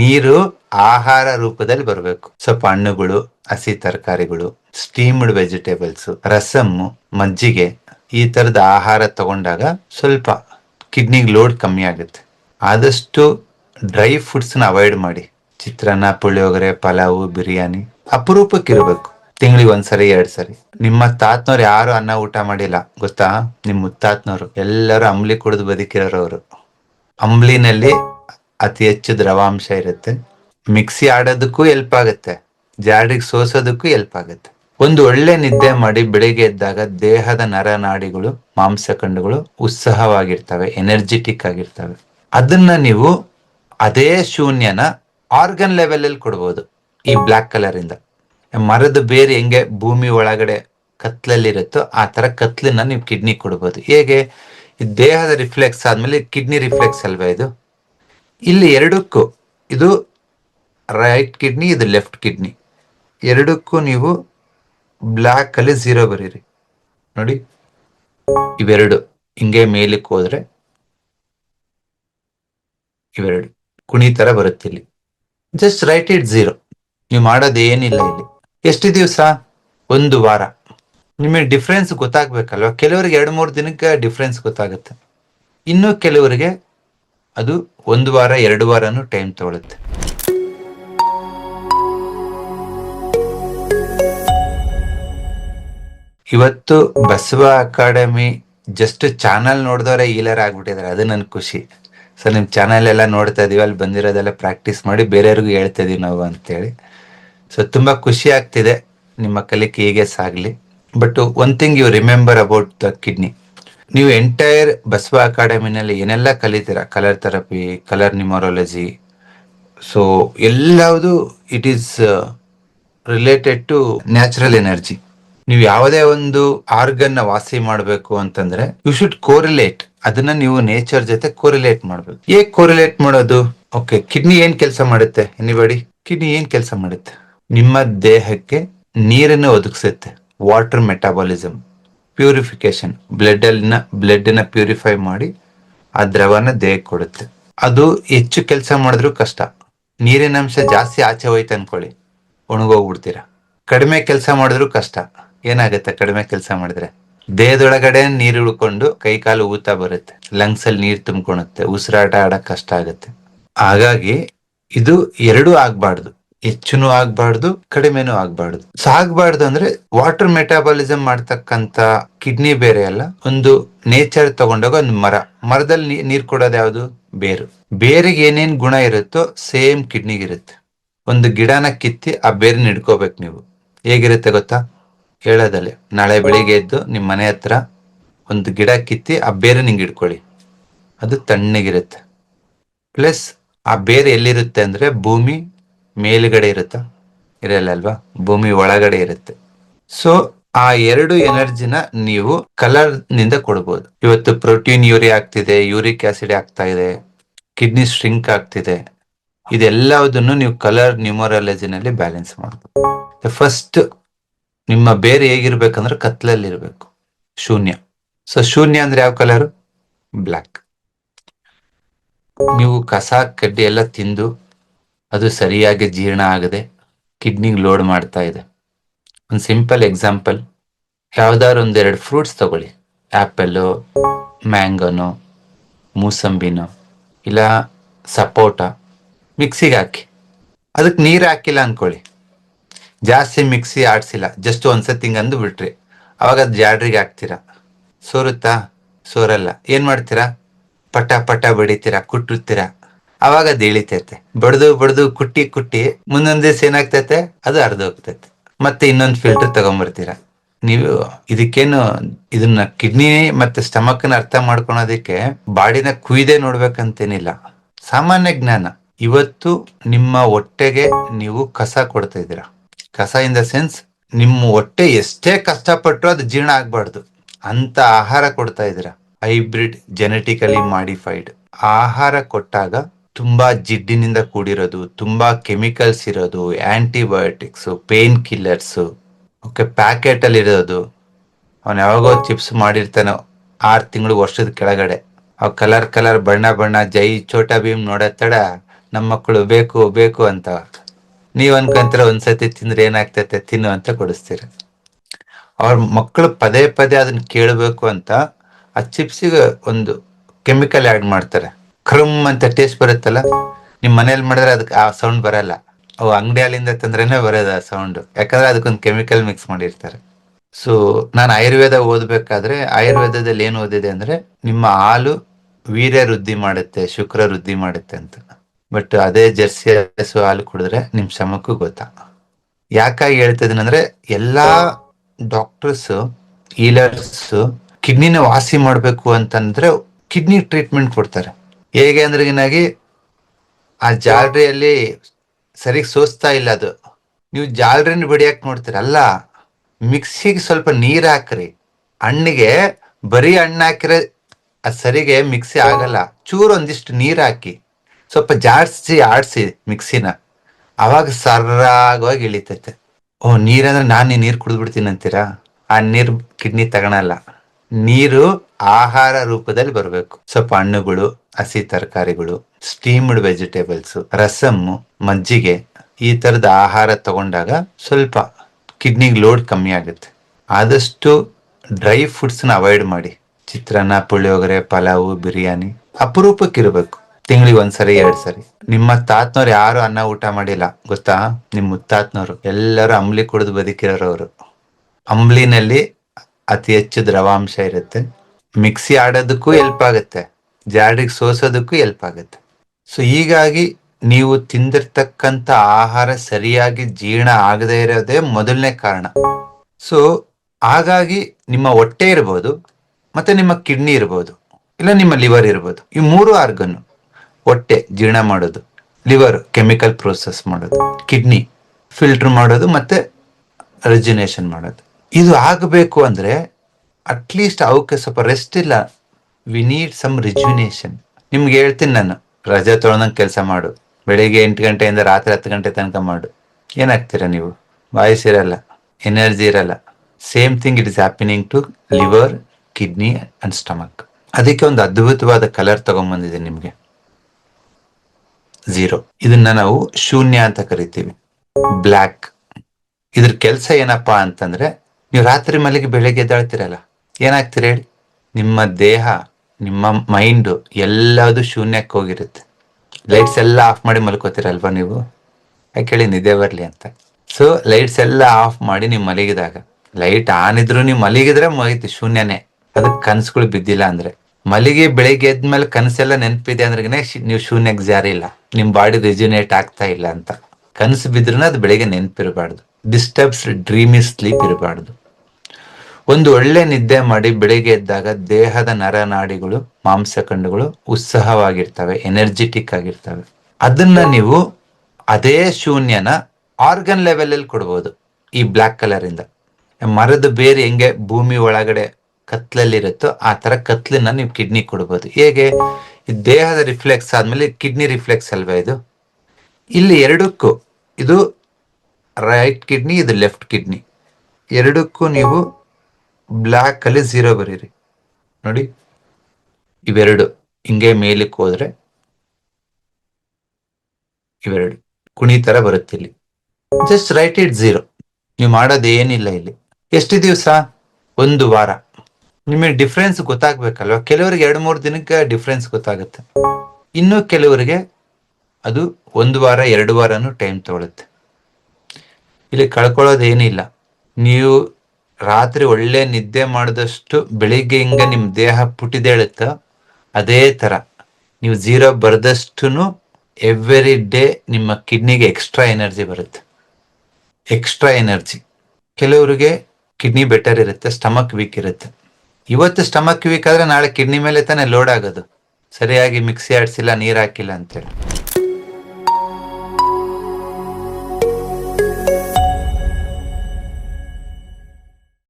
ನೀರು ಆಹಾರ ರೂಪದಲ್ಲಿ ಬರಬೇಕು. ಸ್ವಲ್ಪ ಹಣ್ಣುಗಳು, ಹಸಿ ತರಕಾರಿಗಳು ಸ್ಟೀಮ್ಡ್ ವೆಜಿಟೇಬಲ್ಸ್ ರಸಮ್ ಮಜ್ಜಿಗೆ, ಈ ತರದ ಆಹಾರ ತಗೊಂಡಾಗ ಸ್ವಲ್ಪ ಕಿಡ್ನಿಗೆ ಲೋಡ್ ಕಮ್ಮಿ ಆಗುತ್ತೆ. ಆದಷ್ಟು ಡ್ರೈ ಫುಡ್ಸ್ನ ಅವಾಯ್ಡ್ ಮಾಡಿ. ಚಿತ್ರಾನ್ನ, ಪುಳಿಯೋಗರೆ, ಪಲಾವು, ಬಿರಿಯಾನಿ ಅಪರೂಪಕ್ಕೆ ಇರಬೇಕು ತಿಂಗಳಿಗೆ ಒಂದ್ಸರಿ ಎರಡ್ ಸರಿ ನಿಮ್ಮ ತಾತ್ನವ್ರು ಯಾರು ಅನ್ನ ಊಟ ಮಾಡಿಲ್ಲ, ಗೊತ್ತಾ? ನಿಮ್ ಮುತ್ತಾತ್ನವ್ರು. ಎಲ್ಲರೂ ಅಂಬ್ಲಿ ಕುಡಿದು ಬದುಕಿರೋರು ಅಂಬ್ಲಿನಲ್ಲಿ ಅತಿ ಹೆಚ್ಚು ದ್ರವಾಂಶ ಇರುತ್ತೆ. ಮಿಕ್ಸಿ ಆಡೋದಕ್ಕೂ ಹೆಲ್ಪ್ ಆಗುತ್ತೆ. ಜಾಡಿಗೆ ಸೋಸೋದಕ್ಕೂ ಹೆಲ್ಪ್ ಆಗುತ್ತೆ. ಒಂದು ಒಳ್ಳೆ ನಿದ್ದೆ ಮಾಡಿ ಬೆಳಿಗ್ಗೆ ಎದ್ದಾಗ ದೇಹದ ನರನಾಡಿಗಳು ಮಾಂಸಖಂಡಗಳು ಉತ್ಸಾಹವಾಗಿರ್ತವೆ ಎನರ್ಜೆಟಿಕ್ ಆಗಿರ್ತವೆ. ಅದನ್ನ ನೀವು ಅದೇ ಶೂನ್ಯನ ಆರ್ಗನ್ ಲೆವೆಲ್ ಅಲ್ಲಿ ಕೊಡ್ಬೋದು ಈ ಬ್ಲಾಕ್ ಕಲರಿಂದ. ಮರದ ಬೇರೆ ಹೆಂಗೆ ಭೂಮಿ ಒಳಗಡೆ ಕತ್ಲಲ್ಲಿರುತ್ತೋ ಆ ತರ ಕತ್ಲನ್ನ ನೀವು ಕಿಡ್ನಿ ಕೊಡ್ಬೋದು. ಹೇಗೆ? ದೇಹದ ರಿಫ್ಲೆಕ್ಸ್ ಆದ್ಮೇಲೆ ಕಿಡ್ನಿ ರಿಫ್ಲೆಕ್ಸ್ ಅಲ್ವಾ ಇದು? ಇಲ್ಲಿ ಎರಡಕ್ಕೂ ಇದು ರೈಟ್ ಕಿಡ್ನಿ ಇದು ಲೆಫ್ಟ್ ಕಿಡ್ನಿ ಎರಡಕ್ಕೂ ನೀವು ಬ್ಲ್ಯಾಕ್ ಅಲ್ಲಿ ಝೀರೋ ಬರೀರಿ. ನೋಡಿ, ಇವೆರಡು ಹಿಂಗೆ ಮೇಲಕ್ಕೆ ಹೋದ್ರೆ ಇವೆರಡು ಕುಣಿ ತರ ಬರುತ್ತೆ ಇಲ್ಲಿ. ಜಸ್ಟ್ ರೈಟ್ ಇಟ್ ಝೀರೋ ನೀವು ಮಾಡೋದು ಏನಿಲ್ಲ ಇಲ್ಲಿ. ಎಷ್ಟು ದಿವಸ? ಒಂದು ವಾರ. ನಿಮಗೆ ಡಿಫ್ರೆನ್ಸ್ ಗೊತ್ತಾಗ್ಬೇಕಲ್ವಾ? ಕೆಲವರಿಗೆ ಎರಡು ಮೂರು ದಿನಕ್ಕೆ ಡಿಫ್ರೆನ್ಸ್ ಗೊತ್ತಾಗುತ್ತೆ. ಇನ್ನು ಕೆಲವರಿಗೆ ಅದು ಒಂದು ವಾರ, ಎರಡು ವಾರನೂ ಟೈಮ್ ತಗೊಳುತ್ತೆ. ಇವತ್ತು ಬಸವ ಅಕಾಡೆಮಿ ಜಸ್ಟ್ ಚಾನಲ್ ನೋಡಿದವರೇ ಈಲರ್ ಆಗ್ಬಿಟ್ಟಿದ್ದಾರೆ ಅದು ನನ್ ಖುಷಿ. ಸೊ ನಿಮ್ ಚಾನಲ್ ಎಲ್ಲ ನೋಡ್ತಾ ಇದೀವಿ, ಅಲ್ಲಿ ಬಂದಿರೋದೆಲ್ಲ ಪ್ರಾಕ್ಟೀಸ್ ಮಾಡಿ ಬೇರೆಯವ್ರಿಗೂ ಹೇಳ್ತಾ ಇದೀವಿ ನಾವು ಅಂತೇಳಿ. ಸೊ ತುಂಬಾ ಖುಷಿ ಆಗ್ತಿದೆ, ನಿಮ್ಮ ಕಲಿಕೆ ಹೀಗೆ ಸಾಗ್ಲಿ. But one thing you remember about the kidney ನೀವು ಎಂಟೈರ್ ಬಸವ ಅಕಾಡೆಮಿನಲ್ಲಿ ಏನೆಲ್ಲ ಕಲಿತೀರಾ? Colour therapy colour numerology so ಎಲ್ಲದು it is related to natural energy ನೀವು ಯಾವುದೇ ಒಂದು ಆರ್ಗನ್ನ ವಾಸಿ ಮಾಡಬೇಕು ಅಂತಂದ್ರೆ ಯು ಶುಡ್ ಕೋರಿಲೇಟ್ ಅದನ್ನ ನೀವು ನೇಚರ್ ಜೊತೆ ಕೋರಿಲೇಟ್ ಮಾಡ್ಬೇಕು. ಹೇಗ್ ಕೋರಿಲೇಟ್ ಮಾಡೋದು? ಓಕೆ ಕಿಡ್ನಿ ಏನ್ ಕೆಲಸ ಮಾಡುತ್ತೆ? ಎನಿಬಡಿ ಕಿಡ್ನಿ ಏನ್ ಕೆಲಸ ಮಾಡುತ್ತೆ? ನಿಮ್ಮ ದೇಹಕ್ಕೆ ನೀರನ್ನು ಒದಗಿಸುತ್ತೆ. ವಾಟರ್ ಮೆಟಾಬಾಲಿಸಮ್ ಪ್ಯೂರಿಫಿಕೇಶನ್ ಬ್ಲಡ್ ಅಲ್ಲಿನ ಬ್ಲಡ್ನ ಪ್ಯೂರಿಫೈ ಮಾಡಿ ಆ ದ್ರವನ ದೇಹಕ್ಕೆ ಕೊಡುತ್ತೆ. ಅದು ಹೆಚ್ಚು ಕೆಲಸ ಮಾಡಿದ್ರು ಕಷ್ಟ. ನೀರಿನ ಅಂಶ ಜಾಸ್ತಿ ಆಚೆ ಹೋಯ್ತು ಅನ್ಕೊಳ್ಳಿ. ಒಣಗೋಗ್ಬಿಡ್ತೀರಾ. ಕಡಿಮೆ ಕೆಲಸ ಮಾಡಿದ್ರು ಕಷ್ಟ. ಏನಾಗುತ್ತೆ ಕಡಿಮೆ ಕೆಲಸ ಮಾಡಿದ್ರೆ? ದೇಹದೊಳಗಡೆ ನೀರು ಉಳ್ಕೊಂಡು ಕೈ ಕಾಲು ಊತ ಬರುತ್ತೆ. ಲಂಗ್ಸ್ ಅಲ್ಲಿ ನೀರ್ ತುಂಬ್ಕೊಳುತ್ತೆ ಉಸಿರಾಟ ಆಡಕ್ ಕಷ್ಟ ಆಗುತ್ತೆ. ಹಾಗಾಗಿ ಇದು ಎರಡೂ ಆಗ್ಬಾರ್ದು. ಹೆಚ್ಚುನು ಆಗ್ಬಾರ್ದು, ಕಡಿಮೆನೂ ಆಗ್ಬಾರ್ದು. ಸೊ ಆಗ್ಬಾರ್ದು ಅಂದ್ರೆ ವಾಟರ್ ಮೆಟಾಬಾಲಿಸಮ್ ಮಾಡ್ತಕ್ಕಂತ ಕಿಡ್ನಿ ಬೇರೆ ಅಲ್ಲ, ಒಂದು ನೇಚರ್ ತಗೊಂಡಾಗ ಒಂದು ಮರ. ಮರದಲ್ಲಿ ನೀರ್ ಕೊಡೋದು ಯಾವುದು? ಬೇರು. ಬೇರಿಗೆ ಏನೇನ್ ಗುಣ ಇರುತ್ತೋ ಸೇಮ್ ಕಿಡ್ನಿಗಿರುತ್ತೆ ಒಂದು ಗಿಡನ ಕಿತ್ತಿ ಆ ಬೇರ್ನ ಹಿಡ್ಕೋಬೇಕು ನೀವು. ಹೇಗಿರುತ್ತೆ ಗೊತ್ತಾ? ಹೇಳೋದಲ್ಲಿ. ನಾಳೆ ಬೆಳಿಗ್ಗೆ ಎದ್ದು ನಿಮ್ಮ ಮನೆ ಹತ್ರ ಒಂದು ಗಿಡ ಕಿತ್ತಿ ಆ ಬೇರೆ ನಿಂಗೆ ಹಿಡ್ಕೊಳ್ಳಿ. ಅದು ತಣ್ಣಗಿರುತ್ತೆ. ಪ್ಲಸ್ ಆ ಬೇರೆ ಎಲ್ಲಿರುತ್ತೆ ಅಂದ್ರೆ ಭೂಮಿ ಮೇಲ್ಗಡೆ ಇರುತ್ತಾ? ಇರಲ್ಲ ಅಲ್ವಾ? ಭೂಮಿ ಒಳಗಡೆ ಇರುತ್ತೆ. ಸೊ ಆ ಎರಡು ಎನರ್ಜಿನ ನೀವು ಕಲರ್ನಿಂದ ಕೊಡ್ಬೋದು. ಇವತ್ತು ಪ್ರೋಟೀನ್ ಯೂರಿ ಆಗ್ತಿದೆ, ಯೂರಿಕ್ ಆಸಿಡ್ ಆಗ್ತಾ ಇದೆ ಕಿಡ್ನಿ ಸ್ಟ್ರಿಂಕ್ ಆಗ್ತಿದೆ. ಇದೆಲ್ಲದನ್ನು ನೀವು ಕಲರ್ ನ್ಯೂಮರಾಲಜಿನಲ್ಲಿ ಬ್ಯಾಲೆನ್ಸ್ ಮಾಡ್ಬೋದು. ಫಸ್ಟ್ ನಿಮ್ಮ ಬೇರೆ ಹೇಗಿರ್ಬೇಕಂದ್ರೆ ಕತ್ಲಲ್ಲಿ ಇರಬೇಕು ಶೂನ್ಯ. ಸೊ ಶೂನ್ಯ ಅಂದ್ರೆ ಯಾವ ಕಲರ್ ಬ್ಲ್ಯಾಕ್ ನೀವು ಕಸ, ಕಡ್ಡಿ ಎಲ್ಲ ತಿಂದು ಅದು ಸರಿಯಾಗಿ ಜೀರ್ಣ ಆಗದೆ ಕಿಡ್ನಿಗೆ ಲೋಡ್ ಮಾಡ್ತಾ ಇದೆ. ಒಂದು ಸಿಂಪಲ್ ಎಕ್ಸಾಂಪಲ್ ಯಾವ್ದಾದ್ರು ಒಂದೆರಡು ಫ್ರೂಟ್ಸ್ ತಗೊಳ್ಳಿ. ಆ್ಯಪಲ್ಲು ಮ್ಯಾಂಗೋನೋ ಮೂಸಂಬಿನೋ, ಇಲ್ಲ ಸಪೋಟ ಮಿಕ್ಸಿಗೆ ಹಾಕಿ. ಅದಕ್ಕೆ ನೀರು ಹಾಕಿಲ್ಲ ಅಂದ್ಕೊಳ್ಳಿ ಜಾಸ್ತಿ ಮಿಕ್ಸಿ ಆಡಿಸಿಲ್ಲ ಜಸ್ಟ್ ಒಂದ್ಸತಿ ಸತಿ ಅಂದು ಬಿಟ್ರಿ. ಅವಾಗ ಅದು ಜಾಡ್ರಿಗೆ ಹಾಕ್ತೀರಾ? ಸೋರುತ್ತಾ? ಸೋರಲ್ಲ. ಏನು ಮಾಡ್ತೀರಾ? ಪಟ ಪಟ ಬಡಿತೀರಾ? ಕುಟ್ಟುತ್ತೀರಾ ಅವಾಗ ಅದು ಇಳಿತೈತೆ ಬಡ್ದು ಬಡ್ದು ಕುಟ್ಟಿ ಕುಟ್ಟಿ ಮುಂದೊಂದ್ ದಿವಸ ಏನಾಗ್ತೈತೆ? ಅದು ಅರ್ಧ ಹೋಗ್ತೈತೆ ಮತ್ತೆ ಇನ್ನೊಂದು ಫಿಲ್ಟರ್ ತಗೊಂಡ್ಬರ್ತೀರ ನೀವು ಇದಕ್ಕೇನು ಇದನ್ನ ಕಿಡ್ನಿ ಮತ್ತೆ ಸ್ಟಮಕ್ ಅರ್ಥ ಮಾಡ್ಕೊಳೋದಕ್ಕೆ ಬಾಡಿನ ಕುಯ್ದೆ ನೋಡ್ಬೇಕಂತೇನಿಲ್ಲ. ಸಾಮಾನ್ಯ ಜ್ಞಾನ. ಇವತ್ತು ನಿಮ್ಮ ಹೊಟ್ಟೆಗೆ ನೀವು ಕಸ ಕೊಡ್ತಾ ಇದ್ದೀರಾ. ಕಸ ಇನ್ ದ ಸೆನ್ಸ್ ನಿಮ್ಮ ಹೊಟ್ಟೆ ಎಷ್ಟೇ ಕಷ್ಟಪಟ್ಟರು ಅದು ಜೀರ್ಣ ಆಗ್ಬಾರ್ದು. ಅಂತ ಆಹಾರ ಕೊಡ್ತಾ ಇದ್ದೀರಾ. ಹೈಬ್ರಿಡ್ ಜೆನೆಟಿಕಲಿ ಮಾಡಿಫೈಡ್ ಆಹಾರ ಕೊಟ್ಟಾಗ ತುಂಬಾ ಜಿಡ್ಡಿನಿಂದ ಕೂಡಿರೋದು, ತುಂಬಾ ಕೆಮಿಕಲ್ಸ್ ಇರೋದು, antibiotics, pain killers. Okay packet ಅಲ್ಲಿ ಇರೋದು. ಅವನ್ ಯಾವಾಗೋ ಚಿಪ್ಸ್ ಮಾಡಿರ್ತಾನೋ, ಆರ್ ತಿಂಗಳು ವರ್ಷದ ಕೆಳಗಡೆ. ಅವ್ ಕಲರ್ ಕಲರ್ ಬಣ್ಣ ಬಣ್ಣ, ಜೈ ಚೋಟಾ ಭೀಮ್ ನೋಡೋ ತಡ ನಮ್ಮ ಮಕ್ಕಳು ಬೇಕು ಬೇಕು ಅಂತ. ನೀವ್ ಅನ್ಕೊಂತೀರ ಒಂದ್ಸತಿ ತಿಂದ್ರೆ ಏನಾಗ್ತೈತೆ, ತಿನ್ನು ಅಂತ ಕೊಡಿಸ್ತೀರ. ಅವ್ರ ಮಕ್ಕಳು ಪದೇ ಪದೇ ಅದನ್ನ ಕೇಳಬೇಕು ಅಂತ ಆ ಚಿಪ್ಸಿಗೆ ಒಂದು ಕೆಮಿಕಲ್ ಆಡ್ ಮಾಡ್ತಾರೆ. ಕ್ರಮ್ ಅಂತ ಟೇಸ್ಟ್ ಬರುತ್ತಲ್ಲ, ನಿಮ್ ಮನೇಲಿ ಮಾಡಿದ್ರೆ ಅದಕ್ಕೆ ಆ ಸೌಂಡ್ ಬರಲ್ಲ. ಅವು ಅಂಗಡಿ ಹಾಲಿಂದ ತಂದ್ರೇನೆ ಬರೋದು ಆ ಸೌಂಡ್ ಯಾಕಂದ್ರೆ ಅದಕ್ಕೊಂದು ಕೆಮಿಕಲ್ ಮಿಕ್ಸ್ ಮಾಡಿರ್ತಾರೆ. ಸೊ ನಾನು ಆಯುರ್ವೇದ ಓದ್ಬೇಕಾದ್ರೆ, ಆಯುರ್ವೇದದಲ್ಲಿ ಏನು ಓದಿದೆ ಅಂದ್ರೆ, ನಿಮ್ಮ ಹಾಲು ವೀರ್ಯ ವೃದ್ಧಿ ಮಾಡುತ್ತೆ, ಶುಕ್ರ ವೃದ್ಧಿ ಮಾಡುತ್ತೆ ಅಂತ. ಬಟ್ ಅದೇ ಜರ್ಸಿ ಹಸು ಹಾಲು ಕುಡಿದ್ರೆ ನಿಮ್ ಶ್ರಮಕ್ಕೂ ಗೊತ್ತಾ. ಯಾಕಾಗಿ ಹೇಳ್ತಿದ್ದೀನಿ ಅಂದ್ರೆ, ಎಲ್ಲಾ ಡಾಕ್ಟರ್ಸ್ ಹೀಲರ್ಸ್ ಕಿಡ್ನಿನ ವಾಸಿ ಮಾಡ್ಬೇಕು ಅಂತಂದ್ರೆ, ಕಿಡ್ನಿ ಟ್ರೀಟ್ಮೆಂಟ್ ಕೊಡ್ತಾರೆ. ಹೇಗೆ ಅಂದ್ರೆ ಏನಾಗಿ ಆ ಜಾಲ್ರಿಯಲ್ಲಿ ಸರಿಗೆ ಸೋಸ್ತಾ ಇಲ್ಲ ಅದು. ನೀವು ಜಾಲ್ರಿನ ಬಿಡಿಯಾಕ್ ನೋಡ್ತೀರ, ಅಲ್ಲ? ಮಿಕ್ಸಿಗೆ ಸ್ವಲ್ಪ ನೀರು ಹಾಕ್ರಿ. ಹಣ್ಣಿಗೆ ಬರೀ ಹಣ್ಣು ಹಾಕಿದ್ರೆ ಅದು ಸರಿಗೆ ಮಿಕ್ಸಿ ಆಗಲ್ಲ. ಚೂರು ಒಂದಿಷ್ಟು ನೀರು ಹಾಕಿ. ಸ್ವಲ್ಪ ಜಾಡ್ಸಿ ಆಡ್ಸಿ ಮಿಕ್ಸಿನ. ಅವಾಗ ಸರಾಗವಾಗಿ ಇಳಿತೈತೆ. ಓ ನೀರಂದ್ರೆ ನಾನು ನೀರು ಕುಡಿದ್ಬಿಡ್ತೀನಿ ಅಂತೀರಾ? ಆ ನೀರು ಕಿಡ್ನಿ ತಗೊಳಲ್ಲ ನೀರು ಆಹಾರ ರೂಪದಲ್ಲಿ ಬರಬೇಕು. ಸ್ವಲ್ಪ ಹಣ್ಣುಗಳು, ಹಸಿ ತರಕಾರಿಗಳು ಸ್ಟೀಮ್ಡ್ ವೆಜಿಟೇಬಲ್ಸ್ ರಸಮ್ಮು, ಮಜ್ಜಿಗೆ, ಈ ತರದ ಆಹಾರ ತಗೊಂಡಾಗ ಸ್ವಲ್ಪ ಕಿಡ್ನಿಗೆ ಲೋಡ್ ಕಮ್ಮಿ ಆಗುತ್ತೆ. ಆದಷ್ಟು ಡ್ರೈ ಫುಡ್ಸ್ನ ಅವಾಯ್ಡ್ ಮಾಡಿ. ಚಿತ್ರಾನ್ನ, ಪುಳಿಯೋಗರೆ, ಪಲಾವು, ಬಿರಿಯಾನಿ ಅಪರೂಪಕ್ಕೆ ಇರಬೇಕು ತಿಂಗಳಿಗೆ ಒಂದ್ಸರಿ ಎರಡ್ ಸರಿ ನಿಮ್ಮ ತಾತ್ನವ್ರು ಯಾರು ಅನ್ನ ಊಟ ಮಾಡಿಲ್ಲ, ಗೊತ್ತಾ? ನಿಮ್ ಮುತ್ತಾತ್ನವ್ರು. ಎಲ್ಲರೂ ಅಂಬ್ಲಿ ಕುಡಿದು ಬದುಕಿರೋರು ಅವರು. ಅಂಬ್ಲಿನಲ್ಲಿ ಅತಿ ಹೆಚ್ಚು ದ್ರವಾಂಶ ಇರುತ್ತೆ. ಮಿಕ್ಸಿ ಆಡೋದಕ್ಕೂ ಹೆಲ್ಪ್ ಆಗುತ್ತೆ. ಜಾಡಿಗೆ ಸೋಸೋದಕ್ಕೂ ಹೆಲ್ಪ್ ಆಗುತ್ತೆ. ಸೊ ಹೀಗಾಗಿ ನೀವು ತಿಂದಿರ್ತಕ್ಕಂಥ ಆಹಾರ ಸರಿಯಾಗಿ ಜೀರ್ಣ ಆಗದೇ ಇರೋದೇ ಮೊದಲನೇ ಕಾರಣ. ಸೊ ಹಾಗಾಗಿ ನಿಮ್ಮ ಹೊಟ್ಟೆ ಇರ್ಬೋದು, ಮತ್ತೆ ನಿಮ್ಮ ಕಿಡ್ನಿ ಇರ್ಬೋದು, ಇಲ್ಲ ನಿಮ್ಮ ಲಿವರ್ ಇರ್ಬೋದು, ಈ ಮೂರು ಆರ್ಗನ್ ಹೊಟ್ಟೆ ಜೀರ್ಣ ಮಾಡೋದು, ಲಿವರ್ ಕೆಮಿಕಲ್ ಪ್ರೋಸೆಸ್ ಮಾಡೋದು, ಕಿಡ್ನಿ ಫಿಲ್ಟರ್ ಮಾಡೋದು, ಮತ್ತೆ ರೆಜಿನೇಷನ್ ಮಾಡೋದು. ಇದು ಆಗಬೇಕು ಅಂದ್ರೆ ಅಟ್ಲೀಸ್ಟ್ ಅವಕ್ಕೆ ಸ್ವಲ್ಪ ರೆಸ್ಟ್ ಇಲ್ಲ. ವಿ ನೀಡ್ ಸಮ್ ರಿಜ್ಯುನೇಷನ್ ನಿಮ್ಗೆ ಹೇಳ್ತೀನಿ ನಾನು, ರಜೆ ತೊಗೊಂಡಂಗೆ ಕೆಲಸ ಮಾಡು. ಬೆಳಿಗ್ಗೆ ಎಂಟು ಗಂಟೆಯಿಂದ ರಾತ್ರಿ ಹತ್ತು ಗಂಟೆ ತನಕ ಮಾಡು. ಏನಾಗ್ತೀರಾ ನೀವು? ವಾಯ್ಸ್ ಇರಲ್ಲ ಎನರ್ಜಿ ಇರಲ್ಲ. Same thing it is happening to liver kidney and stomach ಅದಕ್ಕೆ ಒಂದು ಅದ್ಭುತವಾದ ಕಲರ್ ತಗೊಂಡ್ಬಂದಿದೆ ನಿಮ್ಗೆ. ಝೀರೋ ಇದನ್ನ ನಾವು ಶೂನ್ಯ ಅಂತ ಕರಿತೀವಿ. ಬ್ಲ್ಯಾಕ್ ಇದ್ರ ಕೆಲಸ ಏನಪ್ಪಾ ಅಂತಂದ್ರೆ ನೀವು ರಾತ್ರಿ ಮಲಗಿ ಬೆಳಗ್ಗೆ ಎದ್ದಾಳ್ತಿರಲ್ಲ, ಏನಾಗ್ತೀರಿ ಹೇಳಿ? ನಿಮ್ಮ ದೇಹ, ನಿಮ್ಮ ಮೈಂಡು ಎಲ್ಲದು ಶೂನ್ಯಕ್ಕೆ ಹೋಗಿರುತ್ತೆ. ಲೈಟ್ಸ್ ಎಲ್ಲ ಆಫ್ ಮಾಡಿ ಮಲ್ಕೋತೀರಲ್ವಾ ನೀವು? ಯಾಕೆ ಹೇಳಿ, ನಿದ್ದೆ ಬರಲಿ ಅಂತ. ಸೊ ಲೈಟ್ಸ್ ಎಲ್ಲ ಆಫ್ ಮಾಡಿ ನೀವು ಮಲಗಿದಾಗ ಲೈಟ್ ಆನ್ ಇದ್ರು ನೀವು ಮಲಗಿದ್ರೆ ಮುಗೀತು, ಶೂನ್ಯನೇ. ಅದಕ್ಕೆ ಕನಸುಗಳು ಬಿದ್ದಿಲ್ಲ ಅಂದ್ರೆ. ಮಲಿಗೆ ಬೆಳಿಗ್ಗೆ ಎದ್ಮೇಲೆ ಕನಸೆಲ್ಲ ನೆನಪಿದೆ ಅಂದ್ರೆ ನೀವು ಶೂನ್ಯಕ್ಕೆ ಜಾರಿ ಇಲ್ಲ. ನಿಮ್ಮ ಬಾಡಿ ರಿಜ್ಯುನೇಟ್ ಆಗ್ತಾ ಇಲ್ಲ ಅಂತ. ಕನಸು ಬಿದ್ರೂ ಅದು ಬೆಳಿಗ್ಗೆ ನೆನಪಿರಬಾರ್ದು. ಡಿಸ್ಟರ್ಬ್ಸ್ ಡ್ರೀಮಿ ಸ್ಲೀಪ್ ಇರಬಾರ್ದು. ಒಂದು ಒಳ್ಳೆ ನಿದ್ದೆ ಮಾಡಿ ಬೆಳಿಗ್ಗೆ ಎದ್ದಾಗ ದೇಹದ ನರನಾಡಿಗಳು ಮಾಂಸಖಂಡಗಳು ಉತ್ಸಾಹವಾಗಿರ್ತವೆ ಎನರ್ಜೆಟಿಕ್ ಆಗಿರ್ತವೆ. ಅದನ್ನ ನೀವು ಅದೇ ಶೂನ್ಯನ ಆರ್ಗನ್ ಲೆವೆಲ್ ಅಲ್ಲಿ ಕೊಡ್ಬೋದು ಈ ಬ್ಲ್ಯಾಕ್ ಕಲರಿಂದ. ಮರದ ಬೇರೆ ಹೆಂಗೆ ಭೂಮಿ ಒಳಗಡೆ ಕತ್ಲಲ್ಲಿರುತ್ತೋ ಆ ತರ ಕತ್ಲನ್ನ ನೀವು ಕಿಡ್ನಿ ಕೊಡ್ಬೋದು. ಹೇಗೆ? ದೇಹದ ರಿಫ್ಲೆಕ್ಸ್ ಆದ್ಮೇಲೆ ಕಿಡ್ನಿ ರಿಫ್ಲೆಕ್ಸ್ ಅಲ್ವಾ ಇದು? ಇಲ್ಲಿ ಎರಡಕ್ಕೂ ಇದು ರೈಟ್ ಕಿಡ್ನಿ ಇದು ಲೆಫ್ಟ್ ಕಿಡ್ನಿ ಎರಡಕ್ಕೂ ನೀವು ಬ್ಲ್ಯಾಕ್ ಅಲ್ಲಿ ಝೀರೋ ಬರೀರಿ. ನೋಡಿ, ಇವೆರಡು. ಹಿಂಗೆ ಮೇಲಕ್ಕೆ ಹೋದ್ರೆ ಇವೆರಡು. ಕುಣಿ ತರ ಬರುತ್ತೆ ಇಲ್ಲಿ. ಜಸ್ಟ್ ರೈಟ್ ಇಟ್ ಝೀರೋ ನೀವು ಮಾಡೋದು ಏನಿಲ್ಲ ಇಲ್ಲಿ. ಎಷ್ಟು ದಿವಸ? ಒಂದು ವಾರ. ನಿಮಗೆ ಡಿಫ್ರೆನ್ಸ್ ಗೊತ್ತಾಗ್ಬೇಕಲ್ವಾ? ಕೆಲವರಿಗೆ ಎರಡು, ಮೂರು ದಿನಕ್ಕೆ ಡಿಫ್ರೆನ್ಸ್ ಗೊತ್ತಾಗುತ್ತೆ. ಇನ್ನು ಕೆಲವರಿಗೆ ಅದು ಒಂದು ವಾರ, ಎರಡು ವಾರನೂ ಟೈಮ್ ತಗೊಳುತ್ತೆ. ಇಲ್ಲಿ ಕಳ್ಕೊಳ್ಳೋದೇನಿಲ್ಲ ನೀವು ರಾತ್ರಿ ಒಳ್ಳೆ ನಿದ್ದೆ ಮಾಡಿದಷ್ಟು ಬೆಳಿಗ್ಗೆ ಹಿಂಗ ನಿಮ್ ದೇಹ ಪುಟಿದೇಳುತ್ತ ಅದೇ ತರ ನೀವು ಜೀರೋ ಬರೆದಷ್ಟು ಎವ್ರಿ ಡೇ ನಿಮ್ಮ ಕಿಡ್ನಿಗೆ ಎಕ್ಸ್ಟ್ರಾ ಎನರ್ಜಿ ಬರುತ್ತೆ. ಎಕ್ಸ್ಟ್ರಾ ಎನರ್ಜಿ ಕೆಲವರಿಗೆ ಕಿಡ್ನಿ ಬೆಟರ್ ಇರುತ್ತೆ ಸ್ಟಮಕ್ ವೀಕ್ ಇರುತ್ತೆ. ಇವತ್ತು ಸ್ಟಮಕ್ ವೀಕ್ ಆದ್ರೆ ನಾಳೆ ಕಿಡ್ನಿ ಮೇಲೆ ತಾನೇ ಲೋಡ್ ಆಗೋದು. ಸರಿಯಾಗಿ ಮಿಕ್ಸಿ ಆಡ್ಸಿಲ್ಲ ನೀರ್ ಹಾಕಿಲ್ಲ ಅಂತೇಳಿ.